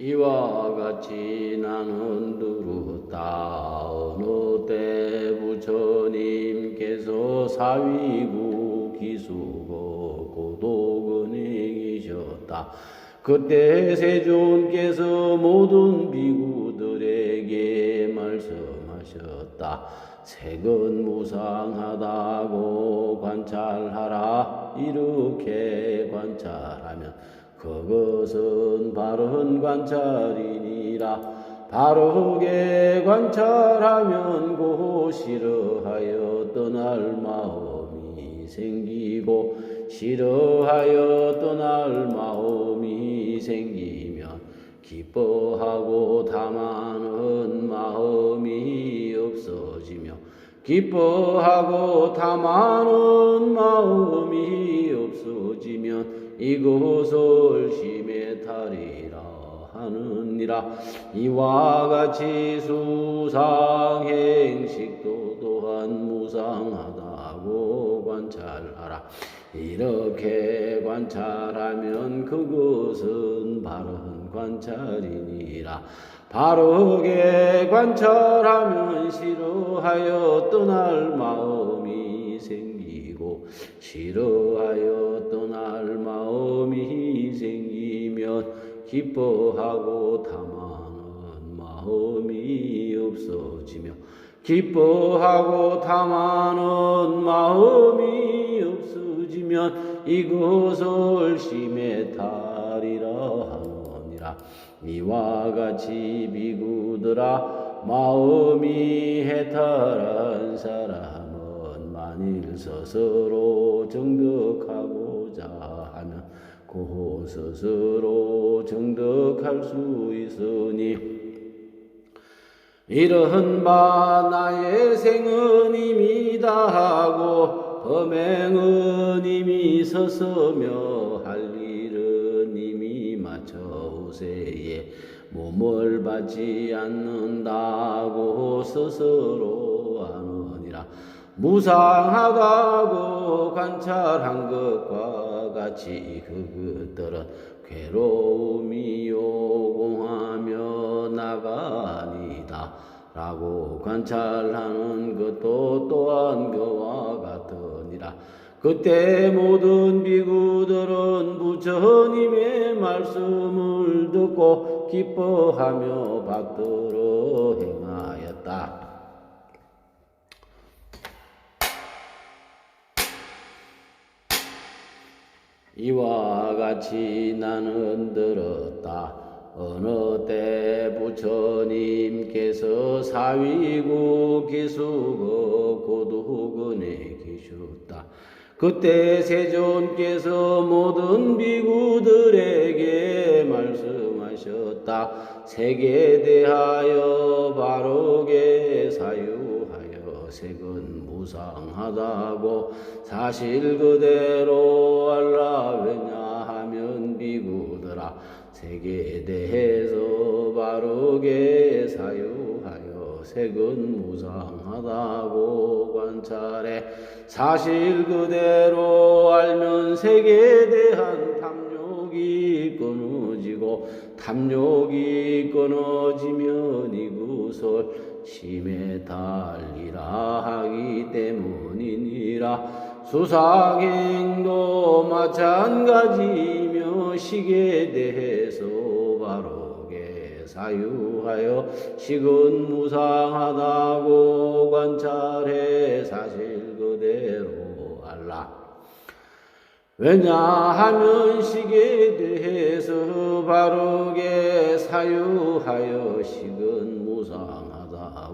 이와 같이 나는 두루다 어느 때 부처님께서 사위구 기수고 고도근에 계셨다. 그때 세존께서 모든 비구들에게 말씀하셨다. 색은 무상하다고 관찰하라. 이렇게 관찰하면 그것은 바른 관찰이니라. 바르게 관찰하면 고 싫어하여 떠날 마음이 생기고 싫어하여 떠날 마음이 생기면 기뻐하고 탐하는 마음이 없어지며 기뻐하고 탐하는 마음이 없어지면 이것을 심에 탈이라 하느니라. 이와 같이 수상행식도 또한 무상하다고 관찰하라. 이렇게 관찰하면 그것은 바른 관찰이니라. 바르게 관찰하면 싫어하여 떠날 생기고 싫어하여 떠날 마음이 생기면 기뻐하고 탐하는 마음이 없어지며 기뻐하고 탐하는 마음이 없어지면 이것을 심에 탈이라 하느니라. 이와 같이 비구들아 마음이 해탈한 사람은 만일 스스로 정득하고자 하면 고 스스로 정득할 수 있으니 이러한 바 나의 생은 이미 다 하고 범행은 이미 섰으며 할 일은 이미 마쳐오세에 몸을 받지 않는다고 스스로 무상하다고 관찰한 것과 같이 그것들은 괴로움이 요공하며 나가니다 라고 관찰하는 것도 또한 그와 같으니라 그때 모든 비구들은 부처님의 말씀을 듣고 기뻐하며 받들어 행하였다. 이와 같이 나는 들었다. 어느 때 부처님께서 사위고 기수고 고두근에 계셨다. 그때 세존께서 모든 비구들에게 말씀하셨다. 색에 대하여 바르게 사유하여 색은 무상하다고 사실 그대로 알라. 왜냐하면 비구들아 색에 대해서 바르게 사유하여 색은 무상하다고 관찰해. 사실 그대로 알면 색에 대한 탐욕이 끊어지고 탐욕이 끊어지면 이것을 심에 달리라 하기 때문이니라. 수상행도 마찬가지며 식에 대해서 바르게 사유하여 식은 무상하다고 관찰해 사실 그대로 알라. 왜냐하면 식에 대해서 바르게 사유하여 식은 무상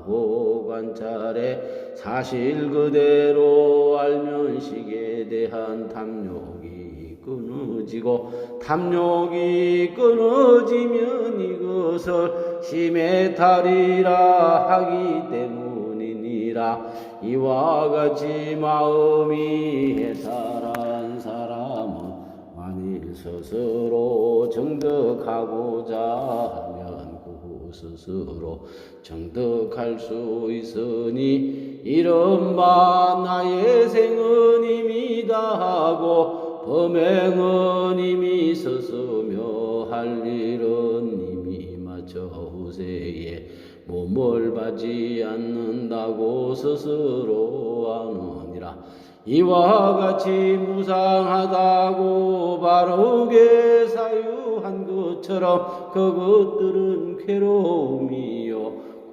하다고 관찰해 사실 그대로 알면 식에 대한 탐욕이 끊어지고 탐욕이 끊어지면 이것을 심에 탈이라 하기 때문이니라. 이와 같이 마음이 해탈한 사람은 만일 스스로 정득하고자 하면 그 스스로 정득할 수 있으니 이런 바 나의 생은 이미 다 하고 범행은 이미 있었으며 할 일은 이미 저 후세에 몸을 받지 않는다고 스스로 하느니라. 이와 같이 무상하다고 바르게 사유한 것처럼 그것들은 괴로움이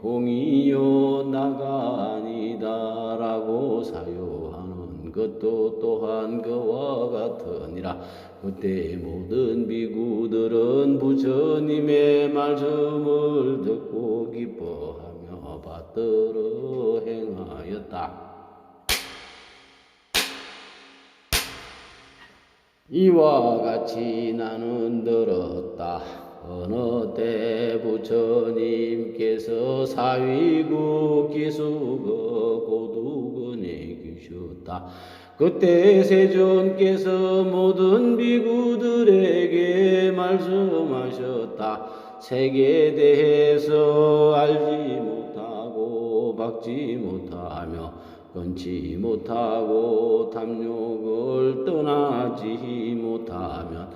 요 공이요 나가 아니다라고 사유하는 것도 또한 그와 같으니라 그때 모든 비구들은 부처님의 말씀을 듣고 기뻐하며 받들어 행하였다. 이와 같이 나는 들었다. 어느 때 부처님께서 사위국 기수거 고두근에 계셨다. 그때 세존께서 모든 비구들에게 말씀하셨다. 색에 대해서 알지 못하고 박지 못하며 끊지 못하고 탐욕을 떠나지 못하면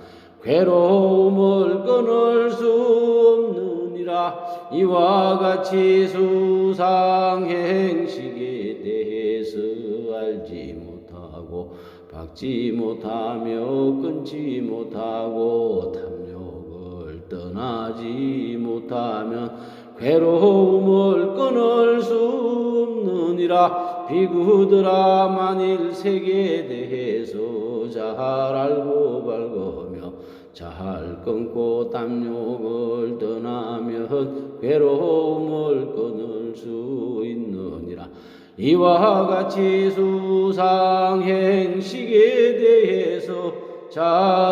괴로움을 끊을 수 없느니라. 이와 같이 수상 행식에 대해서 알지 못하고 박지 못하며 끊지 못하고 탐욕을 떠나지 못하면 괴로움을 끊을 수 없느니라. 비구들아 만일 색에 대해서 잘 알고 밝으며 잘 끊고 탐욕을 떠나면 괴로움을 끊을 수 있느니라. 이와 같이 수상 행식에 대해서 잘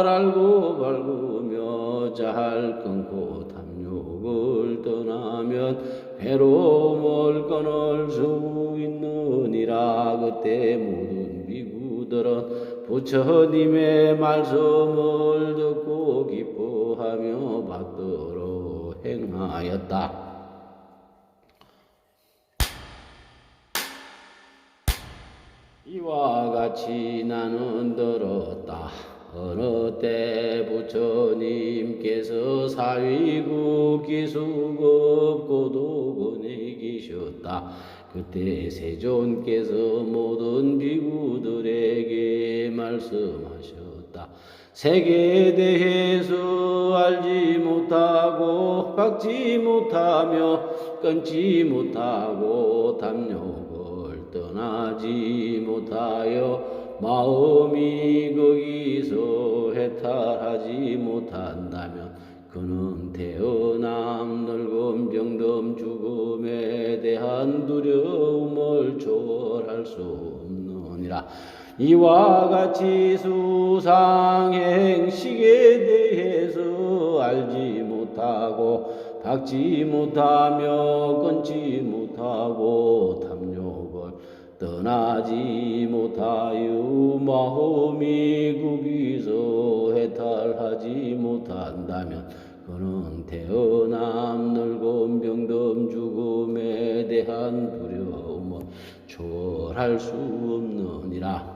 알고 밝으며 잘 끊고 탐욕을 떠나면 괴로움을 끊을 수 있느니라. 그때 모든 비구들은 부처님의 말씀을 듣고 기뻐하며 받들어 행하였다. 이와 같이 나는 들었다. 어느 때 부처님께서 사위국 기수급 고도근에 계셨다. 그때 세존께서 모든 비구들에게 말씀하셨다. 색에 대해서 알지 못하고 박지 못하며 끊지 못하고 담욕을 떠나지 못하여 마음이 거기서 해탈하지 못한다면 그는 태어남 늙음 병듦 죽음에 대한 두려움을 초월할 수 없느니라. 이와 같이 수상행식에 대해서 알지 못하고 박지 못하며 끊지 못하고 탐욕을 떠나지 못하여 마음이 거기서 해탈하지 못한다면 그는 태어남 늙음 병듦 죽음에 대한 두려움을 초월할 수 없느니라.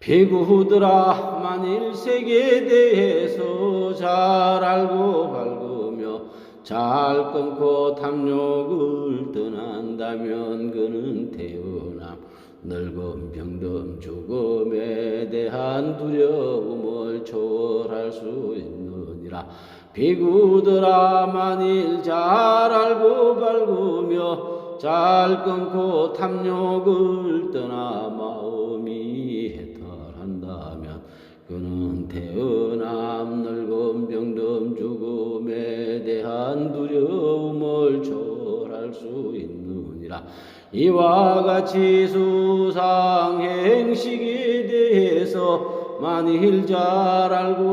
비구들아 만일 색에 대해서 잘 알고 밝으며 잘 끊고 탐욕을 떠난다면 그는 태어남 늙음 병듦 죽음에 대한 두려움을 초월할 수 있 느니라. 비구들아 만일 잘 알고 밝으며 잘 끊고 탐욕을 떠나 마음이 해탈한다면 그는 태어남 늙음 병듦 죽음에 대한 두려움을 초월할 수 있느니라. 이와 같이 수상행식에 대해서 만일 잘 알고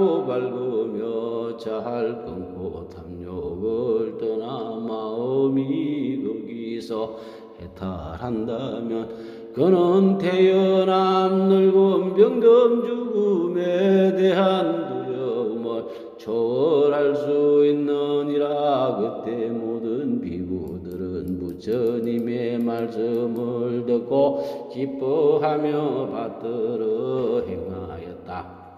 잘 끊고 탐욕을 떠나 마음이 거기서 해탈한다면 그는 태어남 늙음 병듦 죽음에 대한 두려움을 초월할 수 있느니라 그때 모든 비구들은 부처님의 말씀을 듣고 기뻐하며 받들어 행하였다.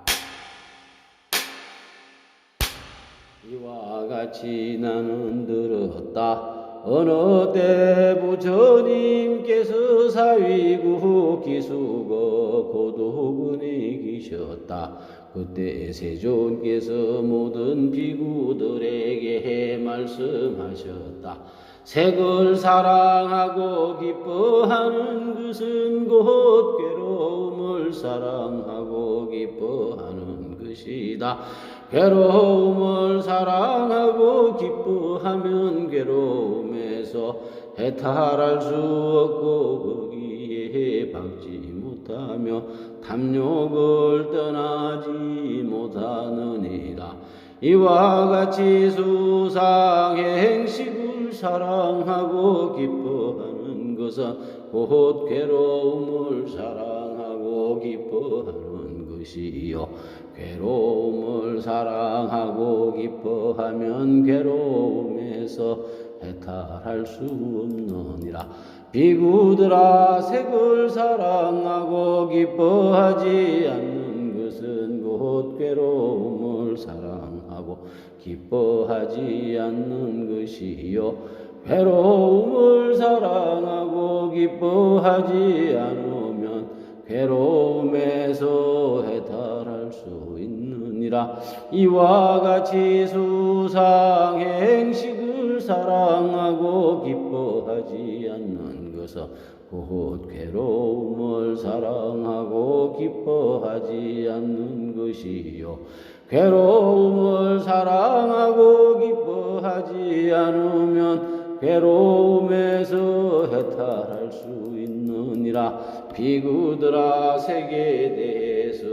이와 같이 나는 들었다. 어느 때 부처님께서 사위국 기수거 고도군에 계셨다. 그때 세존께서 모든 비구들에게 말씀하셨다. 색을 사랑하고 기뻐하는 것은 곧 괴로움을 사랑하고 기뻐하는 것이다. 괴로움을 사랑하고 기뻐하면 괴로움에서 해탈할 수 없고 거기에 박지 못하며 탐욕을 떠나지 못하느니라. 이와 같이 수상행식을 사랑하고 기뻐하는 것은 곧 괴로움을 사랑하고 기뻐하는 것이요. 괴로움을 사랑하고 기뻐하면 괴로움에서 해탈할 수 없느니라. 비구들아 색을 사랑하고 기뻐하지 않는 것은 곧 괴로움을 사랑하고 기뻐하지 않는 것이요 괴로움을 사랑하고 기뻐하지 않으면 괴로움에서 해탈할 수 있느니라. 이와 같이 수상행식을 사랑하고 기뻐하지 않는 것은 곧 괴로움을 사랑하고 기뻐하지 않는 것이요. 괴로움을 사랑하고 기뻐하지 않으면 괴로움에서 해탈할 수 있느니라. 비구들아 색에 대해서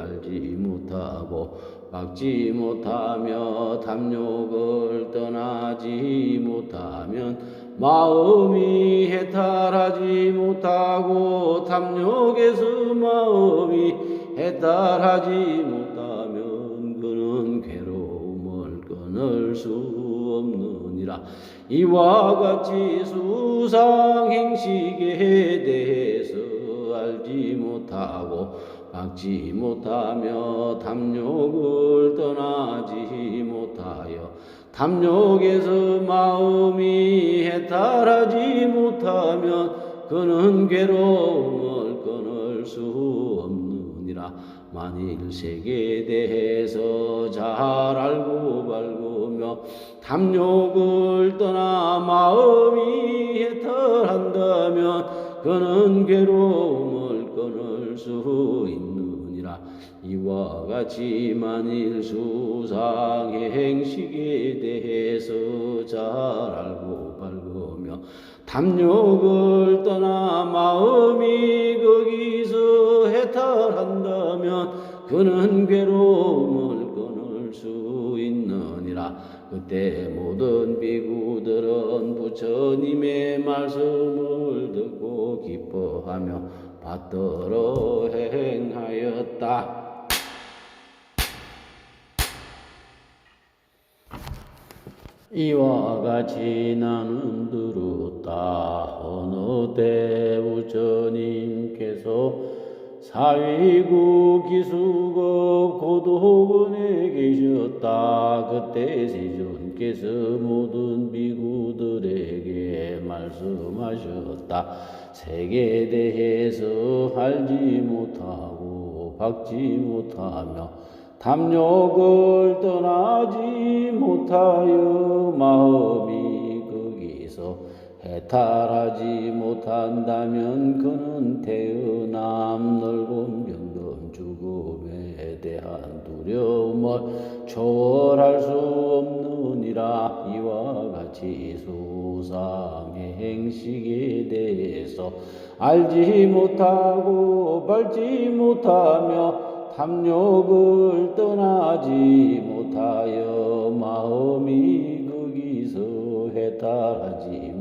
알지 못하고 막지 못하며 탐욕을 떠나지 못하면 마음이 해탈하지 못하고 탐욕에서 마음이 해탈하지 못하면 그는 괴로움을 끊을 수 없느니라 이와 같이 수상 행식에 대해서 알지 못하고 막지 못하며 탐욕을 떠나지 못하여 탐욕에서 마음이 해탈하지 못하면 그는 괴로움을 끊을 수 없느니라. 만일 세계에 대해서 잘 알고 밝으며 탐욕을 떠나 마음이 해탈한다면 그는 괴로움을 끊을 수 있느니라. 이와 같이 만일 수상의 행식에 대해서 잘 알고 밝으며 탐욕을 떠나 마음이 거기서 해탈한다면 그는 괴로움을 그때 모든 비구들은 부처님의 말씀을 듣고 기뻐하며 받들어 행하였다. 이와 같이 나는 들었다. 어느 때 부처님께서 사위국 기수급 고도군에 계셨다. 그때 세존께서 모든 비구들에게 말씀하셨다. 색에 대해서 알지 못하고 박지 못하며 탐욕을 떠나지 못하여 마음이 해탈하지 못한다면 그는 태어남 넓은 병든 죽음에 대한 두려움을 초월할 수 없느니라. 이와 같이 수상의 행식에 대해서 알지 못하고 밟지 못하며 탐욕을 떠나지 못하여 마음이 거기서 해탈하지 못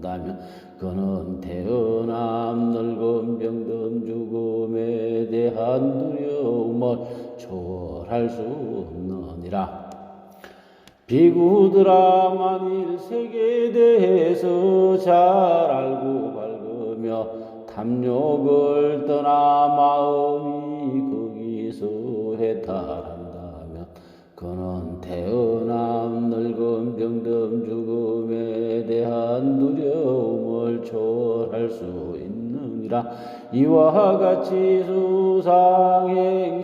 한다면 그는 태어남 늙은 병든 죽음에 대한 두려움을 초월할 수 없느니라. 비구들아 만일 세계에 대해서 잘 알고 밝으며 탐욕을 떠나 마음이 거기서 해탈한다면 그는 태어 대한 두려움을 초월할 수 있느니라 이와 같이 수상행식에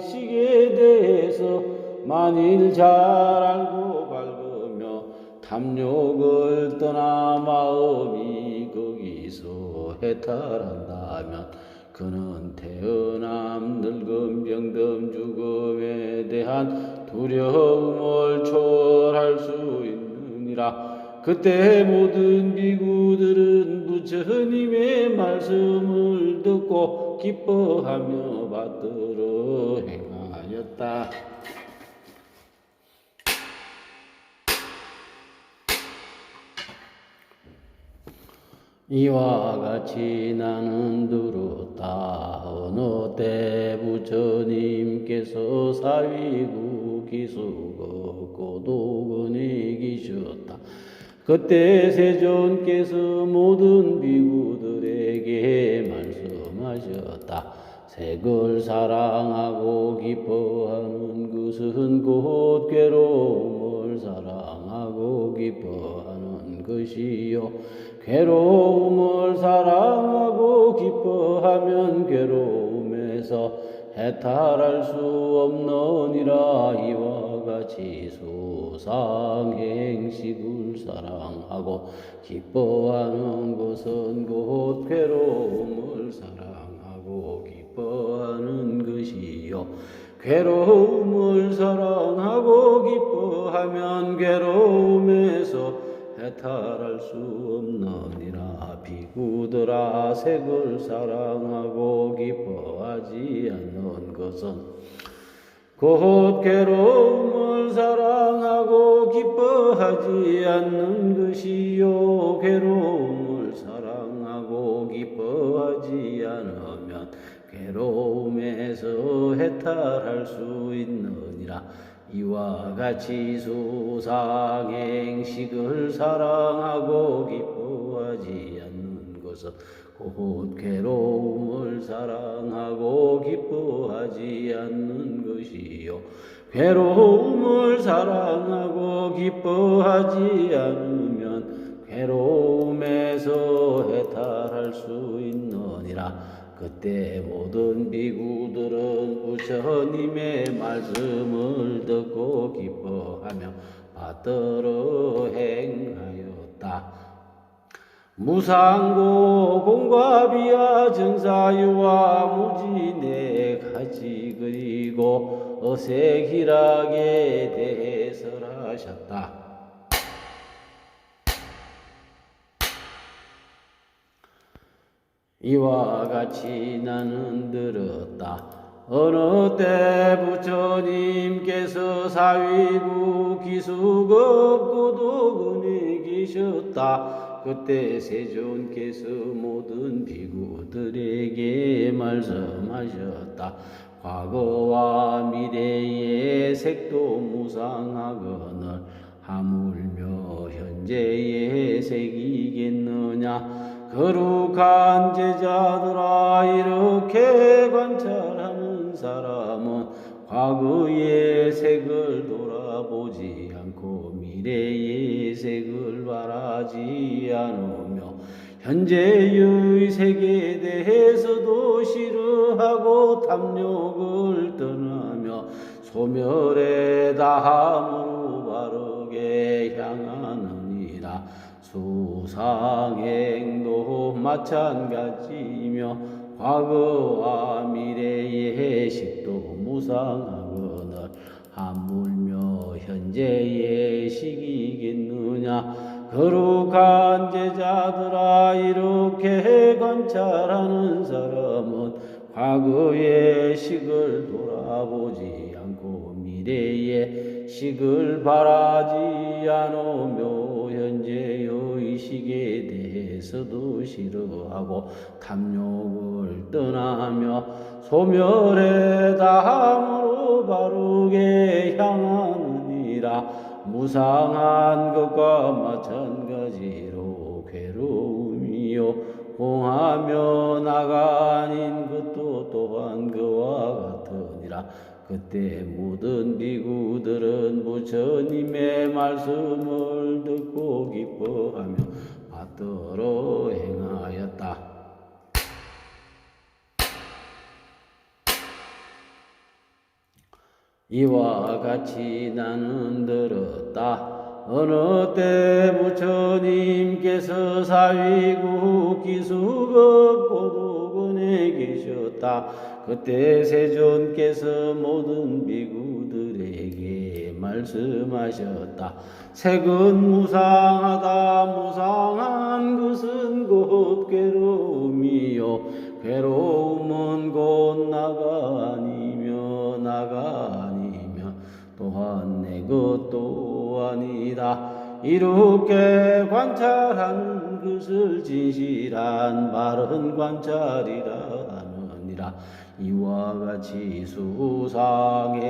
대해서 만일 잘 알고 밝으며 탐욕을 떠나 마음이 거기서 해탈한다면 그는 태어남, 늙음, 병든, 죽음에 대한 두려움을 초월할 수 있느니라. 그때 모든 비구들은 부처님의 말씀을 듣고 기뻐하며 받들어 행하였다. 이와 같이 나는 들었다 어느 때 부처님께서 사위구 기수고 고도근이 계셨다 그때 세존께서 모든 비구들에게 말씀하셨다. 색을 사랑하고 기뻐하는 것은 곧 괴로움을 사랑하고 기뻐하는 것이요. 괴로움을 사랑하고 기뻐하면 괴로움에서 해탈할 수 없느니라 이와 같이 수상행식을 사랑하고 기뻐하는 것은 곧 괴로움을 사랑하고 기뻐하는 것이요. 괴로움을 사랑하고 기뻐하면 괴로움에서 해탈할 수 없느니라. 비구들아 색을 사랑하고 기뻐하지 않는 것은 곧 괴로움을 사랑하고 기뻐하지 않는 것이요. 괴로움을 사랑하고 기뻐하지 않으면 괴로움에서 해탈할 수 있느니라. 이와 같이 수상행식을 사랑하고 기뻐하지 않는 것은 곧 괴로움을 사랑하고 기뻐하지 않는 것이요 괴로움을 사랑하고 기뻐하지 않으면 괴로움에서 해탈할 수 있느니라 그때 모든 비구들은 부처님의 말씀을 듣고 기뻐하며 받들어 행하였다. 무상고 공과비와 정사유와 무진의 가지 그리고 어색희락에 대해서 하셨다. 이와 같이 나는 들었다. 어느 때 부처님께서 사위부 기수급 고도근에 계셨다. 그때 세존께서 모든 비구들에게 말씀하셨다. 과거와 미래의 색도 무상하거늘 하물며 현재의 색이겠느냐 거룩한 제자들아 이렇게 관찰하는 사람은 과거의 색을 돌아보지 않고 미래의 색을 바라지 않으며 현재의 색에 대해서도 싫어하고 탐욕을 떠나며 소멸에 다함으로 바르게 향하느니라. 수상행도 마찬가지며 과거와 미래의 식도 무상하거늘. 하물며 현재의 식이겠느냐? 거룩한 제자들아 이렇게 관찰하는 사람은 과거의 식을 돌아보지 않고 미래의 식을 바라지 않으며 현재의 식에 대해서도 싫어하고 탐욕을 떠나며 소멸에 다함으로 바르게 향하느니라 무상한 것과 마찬가지로 괴로움이요 공하며 나가 아닌 것도 또한 그와 같으니라 그때 모든 비구들은 부처님의 말씀을 듣고 기뻐하며 받들어 행하였다. 이와 같이 나는 들었다. 어느 때 부처님께서 사위국 기수급 고도군에 계셨다. 그때 세존께서 모든 비구들에게 말씀하셨다. 색은 무상하다. 무상한 것은 곧 괴로움이요. 괴로움은 곧 것도 아니다. 이렇게 관찰하는 것을 진실한 바른 관찰이라 하느니라. 이와 같이 수상행식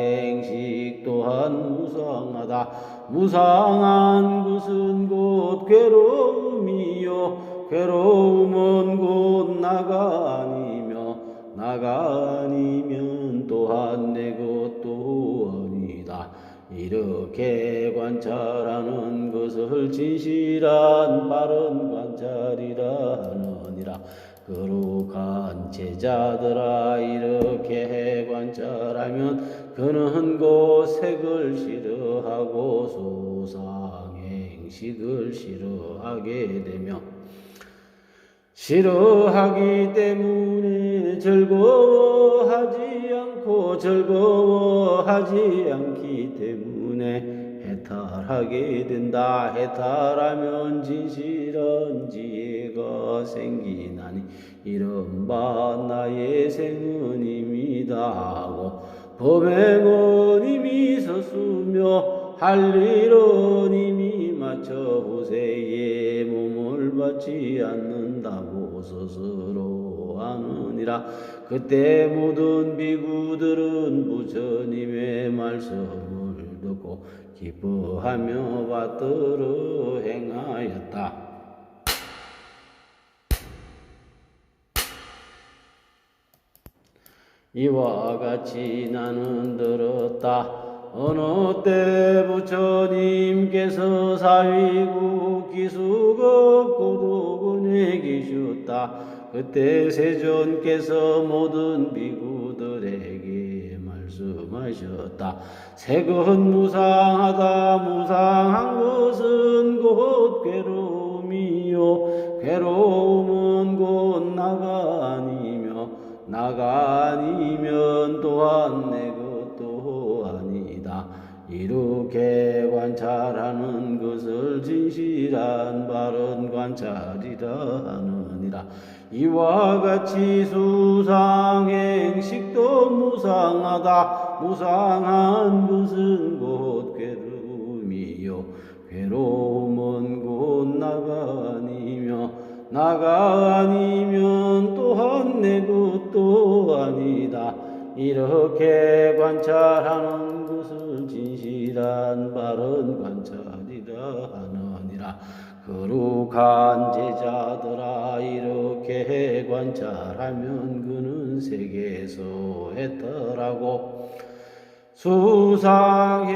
또한 무상하다. 무상한 것은 곧 괴로움이요. 괴로움은 곧 나가 아니며 나가 아니면 또한 내 것도 아니다. 이렇게 관찰하는 것을 진실한 바른 관찰이라 하느니라. 거룩한 제자들아 이렇게 관찰하면 그는 곧 색을 싫어하고 소상행식을 싫어하게 되며 싫어하기 때문에 즐거워하지 않고 즐거워하지 않기 때문에 해탈하게 된다. 해탈하면 진실한 지혜가 생기나니 이른바 나의 생은임이다 하고 범행은 이미 섰으며 할 일은 이미 마쳐 후세에 몸을 받지 않는다고 스스로 하느니라 그때 모든 비구들은 부처님의 말씀을 듣고 기뻐하며 받들어 행하였다. 이와 같이 나는 들었다. 어느 때 부처님께서 사위국 기수급 고도군에 계셨다. 그때 세존께서 모든 비구들에게 말씀하셨다. 색은 무상하다. 무상한 것은 곧 괴로움이요. 괴로움은 곧 나가 아니며 나가 아니면 또한 내 것도 아니다. 이렇게 관찰하는 것을 진실한 바른 관찰이라 하느니라. 이와 같이 수상행식도 무상하다. 무상한 것은 곧 괴로움이요. 괴로움은 곧 나가 아니며 나가 아니면 또한 내 것도 아니다. 이렇게 관찰하는 진실한 바른 관찰이라 하느니라. 거룩한 제자들아 이렇게 관찰하면 그는 세계에서 해탈하고 수상행식에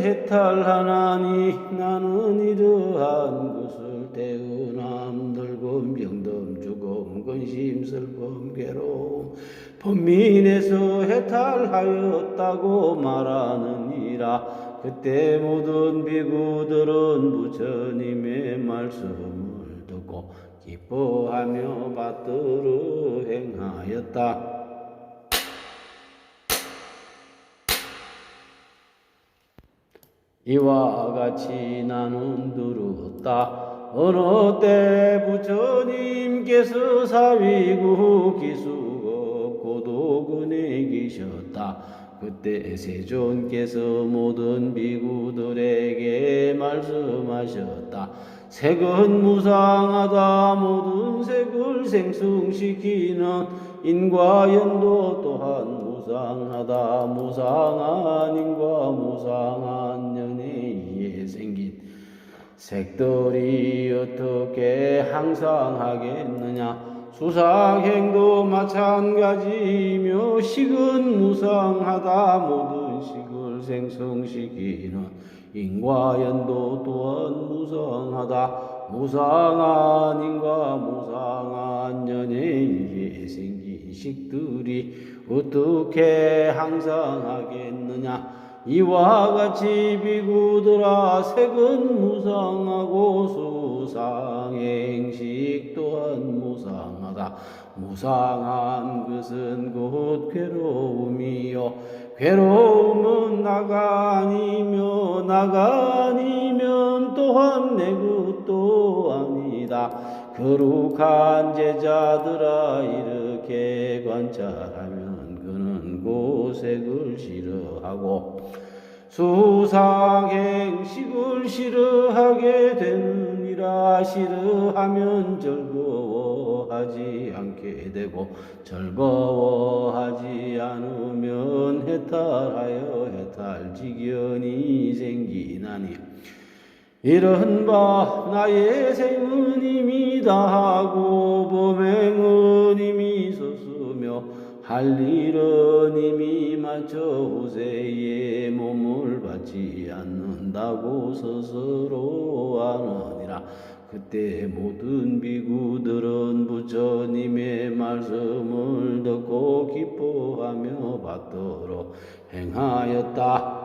해탈하나니 나는 이러한 것을 태어남 늙음 병듦 죽음 근심 슬픔 괴로움 범민에서 해탈하였다고 말하 느니라 그때 모든 비구들은 부처님의 말씀을 듣고 기뻐하며 받들어 행하였다. 이와 같이 나는 들었다. 어느 때 부처님께서 사위국 기수업 고도군에 계셨다. 그때 세존께서 모든 비구들에게 말씀하셨다. 색은 무상하다. 모든 색을 생성시키는 인과 연도 또한 무상하다. 무상한 인과 무상한 연에 생긴 색들이 어떻게 항상 하겠느냐? 수상행도 마찬가지이며 식은 무상하다. 모든 식을 생성시키는 인과연도 또한 무상하다. 무상한 인과 무상한 의해 생긴 신식들이 어떻게 항상 하겠느냐? 이와 같이 비구들아 색은 무상하고 수상행식 또한 무상 하다. 무상한 것은 곧 괴로움이요. 괴로움은 나가 아니며 나가 아니면 또한 내 것도 아니다. 거룩한 제자들아 이렇게 관찰하면 그는 고색을 싫어하고 수상행식을 싫어하게 되 느니라 싫어하면 즐거워하지 않게 되고 즐거워하지 않으면 해탈하여 해탈지견이 생기나니 이런 바 나의 생은 이미 다하고 범행은 이미 있었으며 할 일은 이미 마쳐 후세에 몸을 받지 않는다고 스스로 하느니라 그때 모든 비구들은 부처님의 말씀을 듣고 기뻐하며 받도록 행하였다.